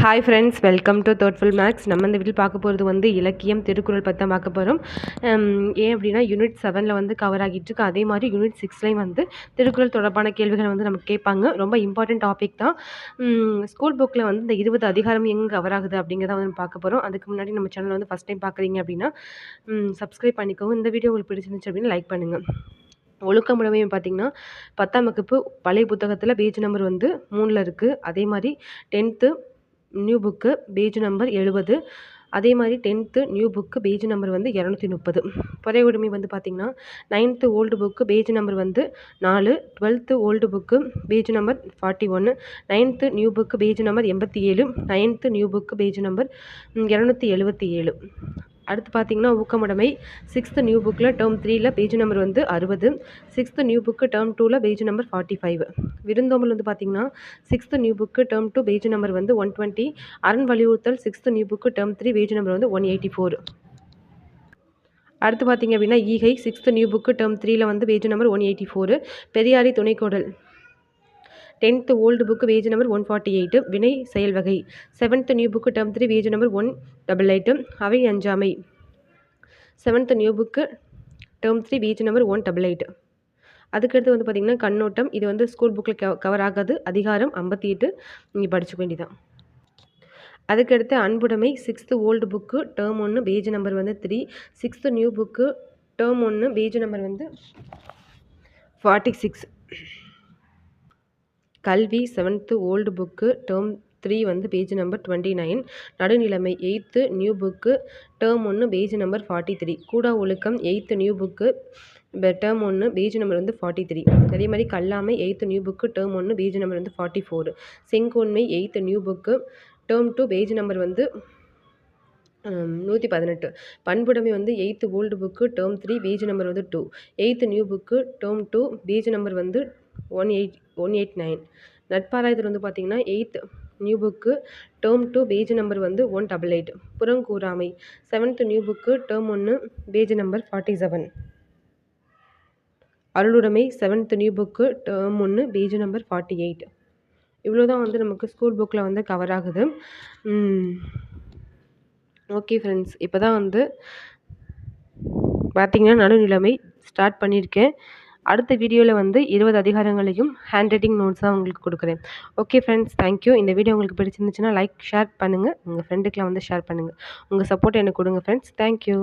Hi friends welcome to thoughtful makes நம்ம இந்த வீட்டில் பார்க்க போகிறது வந்து இலக்கியம் திருக்குறள் பற்றி தான் பார்க்க போகிறோம் ஏன் அப்படின்னா யூனிட் செவனில் வந்து கவர் ஆகிட்டு இருக்கு. அதே மாதிரி யூனிட் சிக்ஸ்லேயும் வந்து திருக்குறள் தொடர்பான கேள்விகள் வந்து நமக்கு கேட்பாங்க. ரொம்ப இம்பார்ட்டன்ட் டாபிக் தான். ஸ்கூல் புக்கில் வந்து இந்த இருபது அதிகாரம் எங்கே கவர் ஆகுது அப்படிங்கிறத வந்து பார்க்க போகிறோம் அதுக்கு முன்னாடி நம்ம சேனல் வந்து ஃபஸ்ட் டைம் பார்க்குறீங்க அப்படின்னா சப்ஸ்கிரைப் பண்ணிக்கோங்க. இந்த வீடியோ உங்களுக்கு பிடிச்சிருந்துச்சு அப்படின்னு லைக் பண்ணுங்கள் ஒழுக்கமுடைமையும் பார்த்திங்கன்னா பத்தாம் வகுப்பு பழைய புத்தகத்தில் பேஜ் நம்பர் வந்து மூணில் இருக்குது அதே மாதிரி tenth new book page number எழுபது. அதே மாதிரி tenth new book page number வந்து இரநூத்தி முப்பது. பொறை உரிமை வந்து பார்த்திங்கன்னா ninth old book page number வந்து நாலு. Twelfth old book page number forty ஒன்று ninth new book page number எண்பத்தி ஏழு. Ninth new book page number இரநூத்தி எழுபத்தி ஏழு. அடுத்து பார்த்தீங்கன்னா ஊக்கமுடைமை சிக்ஸ்த்து நியூ புக்கில் டேர்ம் த்ரீயில் பேஜ் நம்பர் வந்து அறுபது. சிக்ஸ்த்து நியூ புக்கு டேர்ம் டூவில் பேஜ் நம்பர் ஃபார்ட்டி ஃபைவ் விருந்தோம்பல் வந்து பார்த்தீங்கன்னா sixth new book term two page number வந்து ஒன் டுவெண்ட்டி அரண் வலியுறுத்தல் sixth new book term three page number வந்து ஒன் எயிட்டி ஃபோர் அடுத்து பார்த்தீங்க அப்படின்னா ஈகை சிக்ஸ்த்து நியூ புக்கு டேர்ம் த்ரீயில் வந்து page number one eighty four பெரியாரி துணைக்கோடல். Tenth old book page number one forty eight வினை செயல் வகை. Seventh new book term three page number one double eight அவை அஞ்சாமை. Seventh new book term three page number one double eight அதுக்கடுத்து வந்து பார்த்திங்கன்னா கண்ணோட்டம். இது வந்து ஸ்கூல் புக்கில் கவர் ஆகாது. அதிகாரம் ஐம்பத்தி எட்டு நீங்கள் படிச்சுக்க வேண்டியதான் அதுக்கடுத்து அன்புடைமை. சிக்ஸ்த்து ஓல்டு புக்கு டேர்ம் ஒன்று பேஜ் நம்பர் வந்து three. Sixth new book term ஒன்று பேஜ் நம்பர் வந்து ஃபார்ட்டி சிக்ஸ். கல்வி seventh old book term three வந்து பேஜ் நம்பர் டுவெண்ட்டி நைன் நடுநிலைமை எயித்து நியூ புக்கு டேர்ம் ஒன்று பேஜ் நம்பர் ஃபார்ட்டி த்ரீ கூடா ஒழுக்கம் எயித்து நியூ புக்கு டேர்ம் ஒன்று பேஜ் நம்பர் வந்து ஃபார்ட்டி த்ரீ அதே மாதிரி கல்லாமை எயித்து நியூ புக்கு டேர்ம் ஒன்று பேஜ் நம்பர் வந்து forty four செங்கோன்மை eighth new book term two page number வந்து நூற்றி பதினெட்டு. பண்புடைமை வந்து eighth old book term three page number வந்து two eighth new book term two page number வந்து one eight one eight nine. நட்பாராயத்தில் வந்து பார்த்திங்கன்னா eighth new book term two page number வந்து ஒன் டபுள் எயிட். புறங்கூறாமை செவன்த் நியூ புக்கு டேர்ம் ஒன்று page number forty seven. அருளுடைமை seventh new book term ஒன்று page number forty eight. இவ்வளோ தான் வந்து நமக்கு ஸ்கூல் புக்கில் வந்து கவர் ஆகுது. ஓகே ஃப்ரெண்ட்ஸ் இப்போ தான் வந்து பார்த்திங்கன்னா நடுநிலைமை ஸ்டார்ட் பண்ணியிருக்கேன். அடுத்த வீடியோவில் வந்து இருபது அதிகாரங்களையும் ஹேண்ட் ரைட்டிங் நோட்ஸாக உங்களுக்கு கொடுக்குறேன். ஓகே ஃப்ரெண்ட்ஸ் தேங்க்யூ இந்த வீடியோ உங்களுக்கு பிடிச்சிருந்துச்சுன்னா லைக் ஷேர் பண்ணுங்கள் உங்கள் ஃப்ரெண்டுக்கெலாம் வந்து ஷேர் பண்ணுங்கள் உங்கள் சப்போர்ட் எனக்கு கொடுங்க ஃப்ரெண்ட்ஸ் தேங்க்யூ